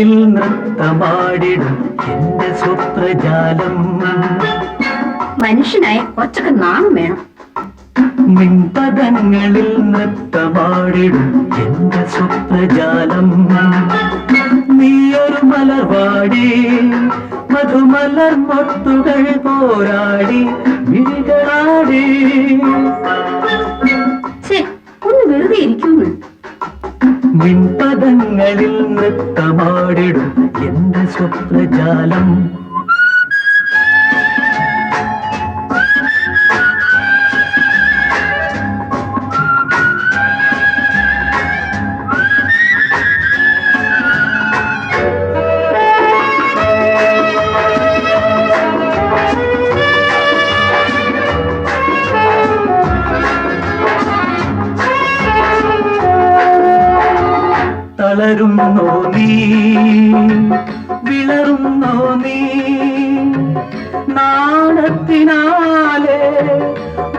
നിൻപദങ്ങളിൽ നൃത്തമാടിടും എന്റെ സ്വപ്രജാലം. മനുഷ്യനായി ഒറ്റയ്ക്ക് നാണം വേണം. നിൻപദങ്ങളിൽ നൃത്തമാടിടും എന്റെ സ്വപ്രജാലം. നീയൊരു മലർവാടി മധുമലർ മൊട്ടുകൾ പോരാടി വിഴികളാടി ഒന്ന് വെറുതെ ഇരിക്കുന്നു. നിൻപദങ്ങളിൽ നൃത്തമാടിടും. എന്റെ സ്വപ്നജാലം? തളരുന്നോ നീ? വിളറുന്നോ നീ? നാണത്തിനാലെ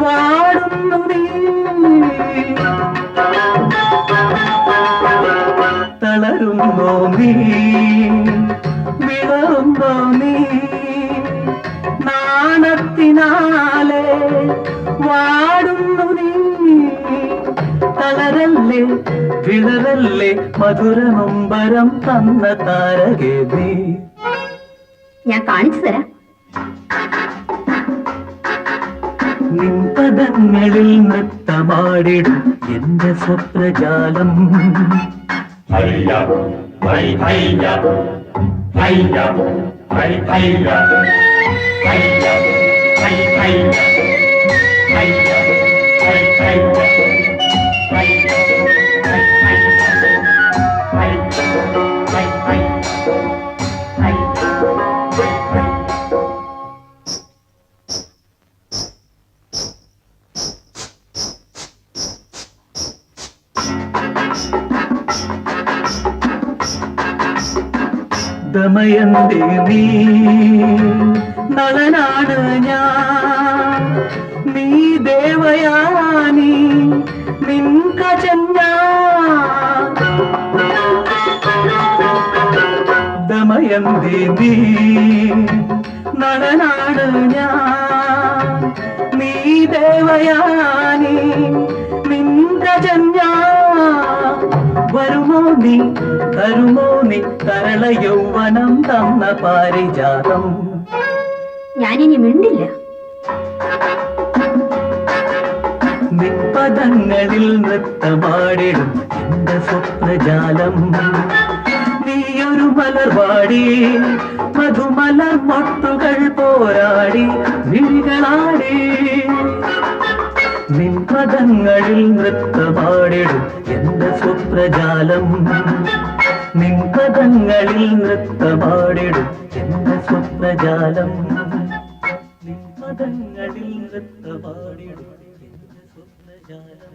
വാടുന്നു നീ. തളരുന്നു നീ? വിളറുന്നു നീ? നാണത്തിനാലെ നീ തളരല്ലേ? വിളരല്ലേ മധുരമമ്പരം തന്ന താരകേ നീ ഞാൻ കാണിച്ചു തരാം. നിൻപദങ്ങളിൽ നൃത്തമാടിടും എന്റെ സ്വപ്രജാലം ഹൈ ഹൈ ഹൈ ഹൈ ഹൈ ഹൈ ഹൈ ഹൈ ഹൈ ഹൈ ഹൈ ദമയന്തേ നീ. നളനാണ് ഞാൻ. നീ ദേവയാനി. നിൻ കജഞ്ഞാ ദമയന്തേ നീ. നളനാണ് ഞാൻ. നീ ദേവയാനി. നിൻ കജഞ്ഞാ വരുമോ നീ? തരുമോ നീ? തരള യൗവനം തന്ന പാരിജാതം. ഞാനിനി മിണ്ടില്ല. നിപ്പദങ്ങളിൽ നൃത്തമാടിടും എന്റെ സ്വപ്നജാലം. നീയൊരു മലർവാടി മധുമലർ മൊട്ടുകൾ പോരാടി വിഴികളാടി. നിൻപദങ്ങളിൽ നൃത്തമാടിടും എന്റെ സ്വപ്നജാലം നിൻപദങ്ങളിൽ നൃത്തമാടിടും എന്റെ നിൻ നിൻപദങ്ങളിൽ നൃത്തമാടിടും എന്റെ സ്വപ്നജാലം.